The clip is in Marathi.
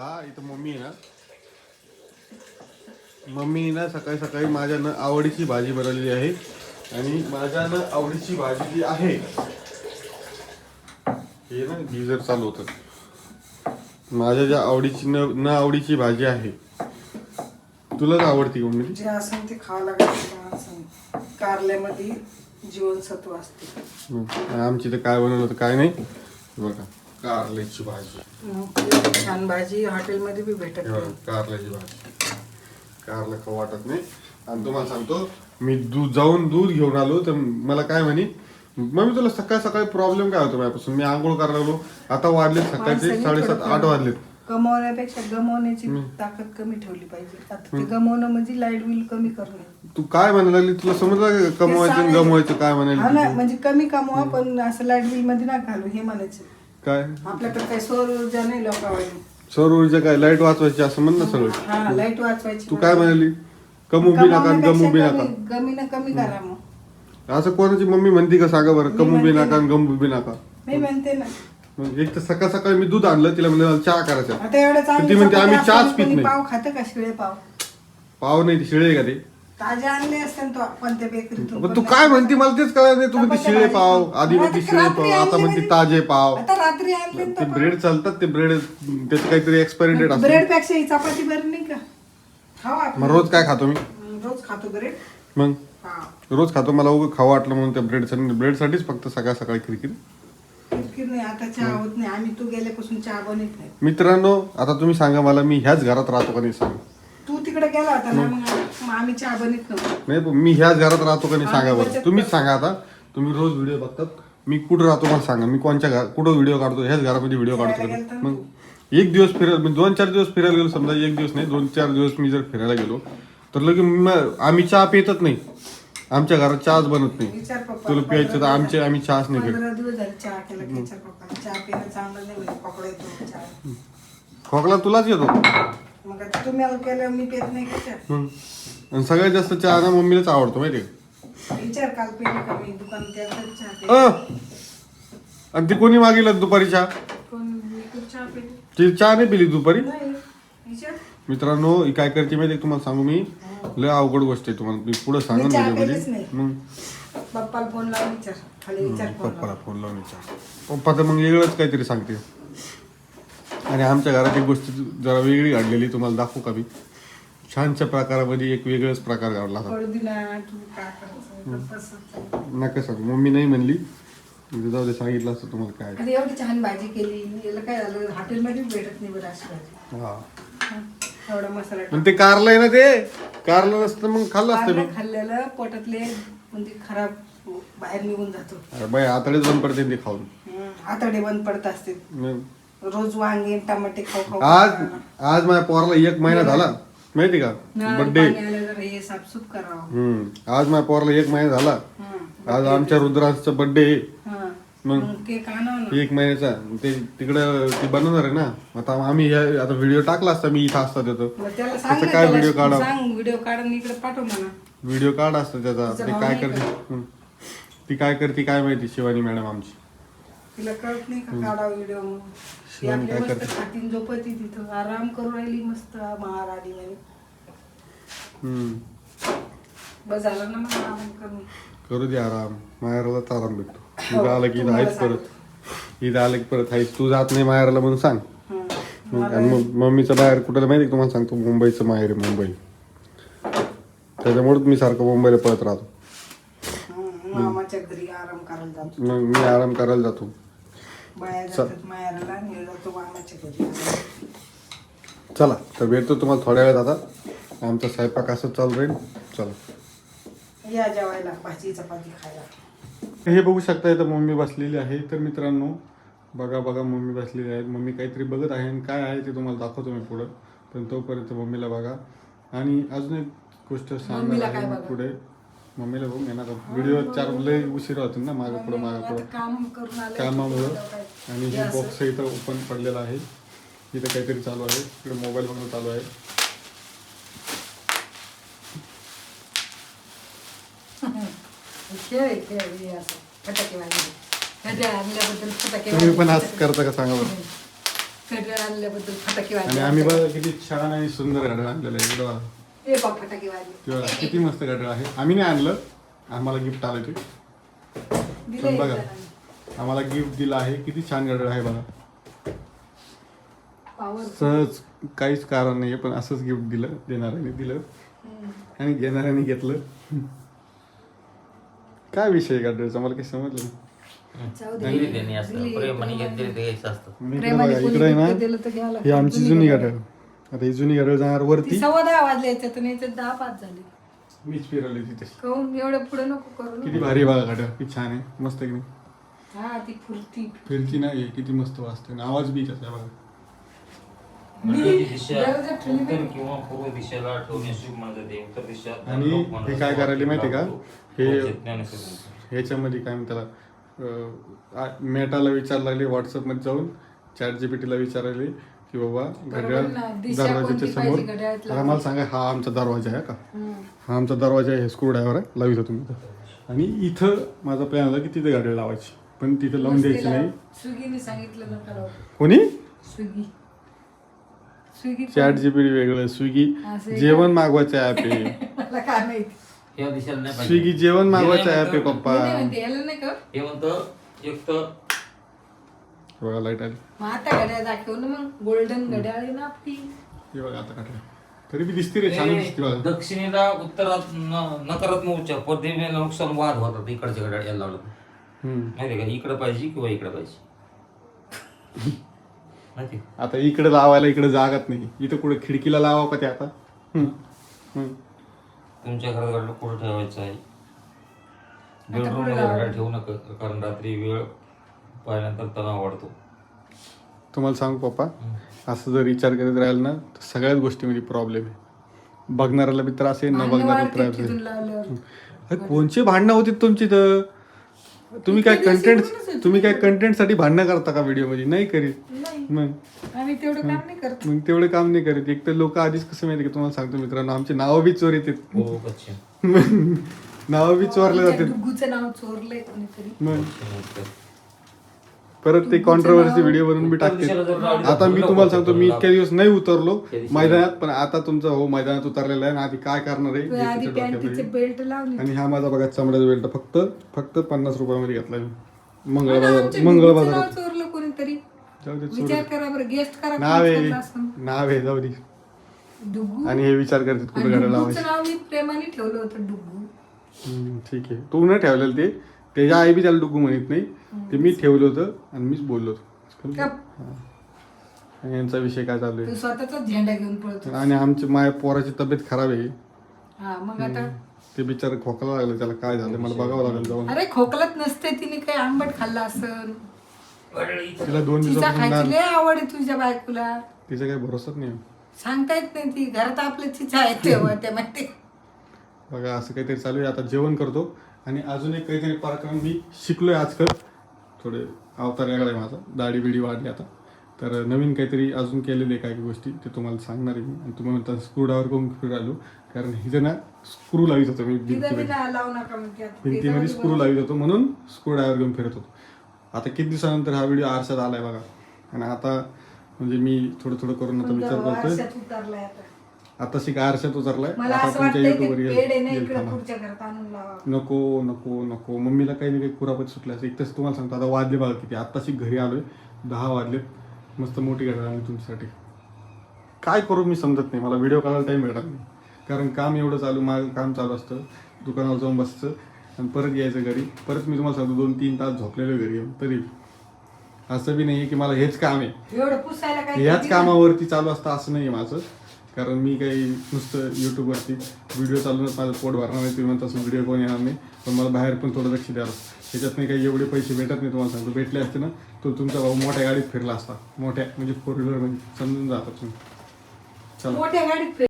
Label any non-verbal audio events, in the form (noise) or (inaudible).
हा इथं मम्मी आहे ना. मम्मी ना सकाळी सकाळी माझ्या न आवडीची भाजी बनवलेली आहे. आणि माझ्या न आवडीची भाजी जी आहे हे ना गिझर चालू होतं माझ्या ज्या आवडीची न न आवडीची भाजी आहे तुलाच आवडती मम्मी जे असेल ते खावं माणसाने कारल्यामध्ये जीवनसत्व असते. आमची तर काय बनवलं होतं काय नाही बघा. कारल्याची भाजी. छान भाजी. हॉटेलमध्ये बी भेटत हे बघा, नाही. कारल्याची भाजी. कारला खाऊ वाटत नाही. आणि तुम्हाला सांगतो मी दूध जाऊन दूध घेऊन आलो तर मला काय म्हणे मग तुला सकाळ सकाळी प्रॉब्लेम काय होतो माझ्यापासून? मी आंघोळ करायला लागलो. आता वाजले सकाळचे माणसाने साडेसात थोडं आठ वाजलेत कमवण्यापेक्षा गमवण्याची ताकद कमी ठेवली पाहिजे. आता ते गमवणं म्हणजे लाइट बिल कमी करणे. तू काय म्हणायला लागली? तुला समजलं का कमवायचं आणि गमवायचं काय हा ना म्हणायला म्हणजे कमी कमवा पण असं लाइट बिलमध्ये ना घालू हे म्हणायचं. काय? आपल्याकडे काही सौर ऊर्जा नाही लोकांवर सौर ऊर्जा काय? लाइट वाचवायची असं म्हण ना सगळं? हा लाइट वाचवायची तू काय म्हणाली? कमू बी नका आणि गमू बी नका. कमी ना कमी करा मग. असं कोणाची मम्मी म्हणती का सांगा बरं? कमू बी नका आणि गमू बी नका. मी म्हणते ना. मग एक तर सकाळ सकाळी मी दूध आणलं तिला म्हणलं मला चहा करायचा. आता एवढं तर ती म्हणते आम्ही चहाच पित नाही. पाव खातं का शिळे पाव? पाव नाही ती शिळे आहे का ते? ताजे आणले असते ना तो आपण त्या बेकरीतून पण तू काय म्हणते? मला तेच कळत नाही. तू म्हणते शिळे पाव आधी म्हणते शिळे पाव आता म्हणते ताजे पाव. आता रात्री आणले ते ब्रेड चालतात ते ब्रेड त्याचं काहीतरी एक्सपायरी डेट असते. ब्रेडपेक्षा ही चपाती बरी नाही का? आपण. मग रोज काय खातो मी? रोज खातो ब्रेड. मग? रोज खातो. मला उगं खावं वाटलं म्हणून त्या ब्रेड ब्रेडसाठीच फक्त सकाळ सकाळी तू नाही. मित्रांनो आता तुम्ही सांगा मला मी ह्याच घरात राहतो का नाही सांग? तू तिकडे गेला होता ना मग? मग आम्ही चहा बनत नव्हतो. नाही पण मी ह्याच घरात राहतो का नाही सांगा बरं. तुम्हीच सांगा आता. तुम्ही रोज व्हिडिओ बघतात. मी कुठं राहतो मला सांगा. मी कोणच्या घर कुठं व्हिडिओ काढतो? ह्याच घरामध्ये व्हिडिओ काढतो. का नाही? मग एक दिवस फिरायला म्हणजे दोन चार दिवस फिरायला गेलो समजा एक दिवस नाही दोन चार दिवस मी जर फिरायला गेलो तर लगे म- आम्ही चहा पितच नाही. आमच्या घरात चहाच बनत नाही. विचार पप्पा तुला प्यायचं तर आमचे आम्ही चहाच नाही पित. पंधरा दिवस झाले चहा केला की विचार पप्पा. चहा पिणं चांगलं नाही म्हणजे पकडा येतो चहा. खोकला तुलाच येतो. मग आता तुम्ही आलं केलं मी पेत नाही का चहा हम्म. आणि सगळ्यात जास्त चहा ना मम्मीलाच आवडतो माहिती का? विचार काल पेले का मी दुकानात गेला तरी चहा पेले. अ! आणि ती कोणी मागितलं दुपारी चहा? कोण? मी खूप चहा पेले. ती चहा नाही पिली दुपारी? नाही. विचार. मित्रांनो ही काय करते माहिती आहे तुम्हाला सांगू मी? लय अवघड गोष्ट आहे तुम्हाला मी पुढे सांगा मी चहा व्हिडिओ पेलीच मध्ये नाही. मग पप्पाला फोन लावून विचार. खाली विचार फोन पप्पाला फोन लावून विचार. पप्पा तर मग वेगळंच काहीतरी सांगते आणि आमच्या घरात एक गोष्ट जरा वेगळी घडलेली तुम्हाला दाखवू का मी? छानच्या प्रकारामध्ये एक वेगळाच प्रकार घडला होता. तू. नका सांगू. मम्मी नाही म्हणली. जाऊ दे सांगितलं असतं तुम्हाला काय. एवढी छान भाजी केली. याला काय झालं? हॉटेलमध्ये भेटत नाही बरं अशी भाजी. एवढा मसाला पण ते कारलं आहे ना ते? कारलं नसतं मग खाल्लं असतं मी. खाल्लेलं पोटातले म्हणजे खराब बाहेर निघून जातो. अरे बाई आतडेच बंद पडते ते खाऊन. आतडे बंद पडत असते रोज वांगे टमाटे खाऊ खाऊ आज आज माझ्या पोराला एक महिना झाला. माहिती का? बर्थडे हे साफसूफ करावं. हम्म. आज माझ्या पोराला एक महिना झाला. आज आमच्या रुद्रांचा बर्थडे हं. मग? मग केक आणावं ना. एक महिन्याचा. ते तिकडं ती बनवणार आहे ना. आता आम्ही आता व्हिडिओ टाकला असता मी इथं असता त्याचं मग त्याला सांग त्याचा ना काय त्याला. व्हिडिओ काढा सांग व्हिडिओ काढून इकडे पाठव म्हणा. व्हिडिओ काढ असतं त्याचा. ते काय करते? हम्म. ती काय करते काय माहिती? शिवानी मॅडम आमची. तिला कळत नाही का काढा व्हिडिओ म्हणून. ती शिवानी आपली काय मस्त करते? खातीन झोपती तिथं. आराम करू राहिली मस्त महाराणी म्हणे. हम्म. बस झालं ना मग आराम करून. करू दे आराम. माहेरालाच आराम भेटतो. हो, इथं आलं की आहेच परत. इथं आलं की परत आहेच. तू जात नाही माहेराला म्हणून सांग. हं. मग आणि मग मम्मीचं बाहेर कुठं माहिती आहे का? तुम्हाला सांगतो. मुंबईचं माहेर आहे मुंबई. त्याच्यामुळेच मी सारखं मुंबईला पळत राहतो. हं. मामाच्या घरी आराम करायला जातो. मग मी आराम करायला जातो. बाया जातात मायाला आणि जातो मामाच्या घरी चला तर भेटतो तुम्हाला थोड्या वेळात आता. आमचा स्वयंपाक असं चालू राहील. चला. या जेवायला भाजी चपाती खायला. हे बघू शकता इथं मम्मी बसलेली आहे. तर मित्रांनो बघा बघा मम्मी बसलेली आहे. मम्मी काहीतरी बघत आहे आणि काय आहे ते तुम्हाला दाखवतो मी पुढं. पण तोपर्यंत मम्मीला बघा. आणि अजून एक गोष्ट सांगणार आहे मी? पुढे. मम्मीला बघून घेणार व्हिडिओ चार लय उशीर होतील ना मागं पुढं मागं पुढं. काम करून आलं कामामुळं. आणि हे बॉक्स इथं ओपन पडलेला आहे. इथं काहीतरी चालू आहे. इकडे मोबाईल बघणं चालू आहे. तुम्ही पण. असं करता का सांगा बरं? आणि आम्ही बघा किती छान आणि सुंदर घड्याळ आणलेलं आहे. बघा. हे बघ फटाके वाजले. ते बघा, किती मस्त घड्याळ आहे. आम्ही नाही आणलं. आम्हाला गिफ्ट आलं ते. दिलं पण बघा. आम्हाला गिफ्ट दिलं आहे. किती छान घड्याळ आहे बघा. सहज काहीच कारण नाही पण असंच गिफ्ट दिलं. देणाऱ्याने दिलं. आणि घेणाऱ्याने घेतलं. काय विषय आहे घड्याळचा मला काही समजलं नाही. जाऊ दे. दिली त्यांनी असं. दिली. प्रेमाने घेतलेले ते घ्यायचं असतं. आणि इकडे प्रेमाने बघा कोणी इकडे आहे gift ना दिलं तर घ्यावं ही. आमची जुनी घड्याळ आता ही जुनी घड्याळ जाणार ती वरती सव्वा दहा वाजले याच्यात आणि याच्यात दहा पाच झाले. मीच फिरवली तिथे. कहून? एवढं पुढे नको करू किती. भारी बघा घड्याळ किती छान आहे. मस्त आहे की नाही? हा ती फुरती. फिरती नाही आहे, किती मस्त वाजते आणि आवाज बी त्याचा बघा. उत्तराची दिशा दरवाजा ठेवली उत्तर किंवा पूर्व दिशेला ठेवणे शुभ मानलं जाते उत्तर दिशा आणि हे काय. करायला माहिती का? हे- हे ज्ञानेश्वर. ह्याच्यामध्ये काय म्हणतात त्याला अं, मेटाला विचार लागले व्हॉट्सअपमध्ये जाऊन. चॅट जीपीटीला विचारायले की बाबा घड्याळ दरवाजाच्या कोणती समोर मला सांगा हा आमचा दरवाजा आहे का. हा आमचा दरवाजा आहे स्क्रू ड्रायव्हर आहे लावित तुम्ही. आणि इथं माझा प्लॅन होता की तिथे गाडी लावायची पण तिथं लावून द्यायची नाही. स्विगीने सांगितलं. कोणी? स्विगी. चॅट जीपीटी वेगळं स्विगी जेवण मागवायचं ॲप आहे. (laughs) मला काय माहिती. या दिशेला नाही पाहिजे. स्विगी जेवण मागवायचं ॲप आहे पप्पा. हे म्हणतं एक तर बघा लाइट आली. मग आता घड्याळ दाखव ना मग. गोल्डन घड्याळ आहे ना आपली. बघा आता काढलं तरी बी दिसते रे छान दिसते बघा. दक्षिणेला उत्तरात न- नकारात्मक उच्चार. पश्चिमेला नुकसान वाद होतात इकडच्या घड्याळ यायला लावलं हम्म. माहिती का? इकडे पाहिजे किंवा इकडे पाहिजे? माहिती आता इकडे लावायला इकडे जागाच नाही. इथं कुठे खिडकीला लावावं का ते आता? हम्म. हम्म. तुमच्या घरात घड्याळ कुठं ठेवायचं आहे? बेडरूम? घड्याळ ठेवू नका कारण रात्री वेळ पाहिल्यानंतर तणाव वाढतो. तुम्हाला सांगू पप्पा असं जर विचार करत राहिला ना तर सगळ्याच गोष्टीमध्ये प्रॉब्लेम आहे. बघणाऱ्याला बी त्रास आहे न भांडणं बघणाऱ्याला त्रास आहे. अरे कोणची भांडणं होती तुमची तर? तुम्ही काय कंटेंट तुम्ही काय कंटेंटसाठी भांडणं करता का व्हिडिओमध्ये? नाही करीत. नाही. मग? आम्ही तेवढं काम नाही करत. मग तेवढे काम नाही करीत. एक तर लोक आधीच कसं माहिती का तुम्हाला सांगतो मित्रांनो आमची नावं बी चोर येतात. हो पश्चिम (laughs) नावं बी चोरले जातात. डुग्गूचं नाव कोणीतरी. मग. परत ते कॉन्ट्रोवर्सी व्हिडिओ बनवून जर टाकते. आता मी तुम्हाला सांगतो मी इतक्या दिवस नाही उतरलो. मैदानात पण आता तुमचा हो मैदानात उतरलेला आहे आणि आधी काय करणार आहे? आणि हा माझा बघा चमड्याचा बेल्ट फक्त फक्त पन्नास रुपयामध्ये घेतला मी. मंगळ बाजार मंगळ नाव बाजारात कोणीतरी. जाऊ दे सोडू विचार दे. करा बरं गेस्ट करा नाव आहे. नाव आहे जाऊ दे. आणि हे विचार करतात कुठे गाड्या लावायची? मी प्रेमाने ठेवलं होतं ठीक आहे. तू न ठेवलेलं ते. त्याच्या आई बी त्याला डुगू म्हणत नाही. ते मी ठेवलं होतं आणि मीच बोललो होतो. यांचा विषय काय चालू तू आहे स्वतःचा झेंडा घेऊन पळतो आणि आमची माय पोराची तब्येत खराब आहे. हा मग आता? ते बिचार खोकला लागलं त्याला काय झालं? मला बघावं लागेल जाऊन. अरे खोकलत नसते तिने काही आंबट खाल्ला असं. तिला दोन तिचा दिवसापासून खायची नार- लय आवड आहे तुझ्या बायकोला. तिचा काही भरोसाच नाही. सांगता येत नाही ती. घरात आपलं चिचा आहे तेव्हा त्या माहिती. बघा असं काहीतरी चालू आहे. आता जेवण करतो. आणि अजून एक काहीतरी पराक्रम मी शिकलोय आजकाल. थोडे अवतार वेगळा आहे माझा. दाढी बिडी वाढली आता. तर नवीन काहीतरी अजून केलेले काही काही गोष्टी ते तुम्हाला सांगणार आहे मी. आणि तुम्ही म्हणता स्क्रू ड्रायव्हर करून फिरू राहिलो. कारण हिचं ना स्क्रू लावित होतो मी भिंतीमध्ये. भिंतीमध्ये स्क्रू लावित होतो म्हणून स्क्रू ड्रायव्हर घेऊन फिरत होतो. आता किती दिवसानंतर हा व्हिडिओ आरशात आलाय बघा. आणि आता म्हणजे मी थोडं थोडं करून आता विचार करतोय. आता शिका आरशात उतरलाय. मला आता असं तुमच्या वाटतंय युट्यूबवर ते येईल पेड आहे ना येईल इकडे थांबा. पुढच्या घरात आणून लावा. नको नको नको. मम्मीला काही ना काही कुरापत सुटल्या असं. एक तसं तुम्हाला सांगतो आता वाजले बघा किती. आत्ताशी घरी आलोय. दहा वाजलेत. मस्त मोठी गाडी आली तुमच्यासाठी. काय करू मी समजत नाही. मला व्हिडिओ काढायला टाइम भेटत नाही. कारण काम एवढं चालू माझं काम चालू असतं. दुकानावर जाऊन बसतं. आणि परत यायचं घरी. परत मी तुम्हाला सांगतो दोन तीन तास झोपलेलो घरी येऊन. तरी असं बी नाही की मला हेच काम आहे. एवढं पुसायला काय ह्याच कामावरती चालू असतं असं नाही माझं. कारण मी काही नुसतं यूट्यूबवरती व्हिडिओ चालवूनच माझं पोट भरणार नाही. तुम्ही म्हणता व्हिडिओ कोण येणार नाही. पण मला बाहेर पण थोडं लक्ष द्यावं त्याच्यात नाही काही एवढे पैसे भेटत नाही तुम्हाला सांगतो. भेटले असते ना तो तुमचा भाऊ मोठ्या गाडीत फिरला असता. मोठ्या म्हणजे फोर व्हीलर म्हणजे समजून जातात तुम्ही. चला. मोठ्या गाडीत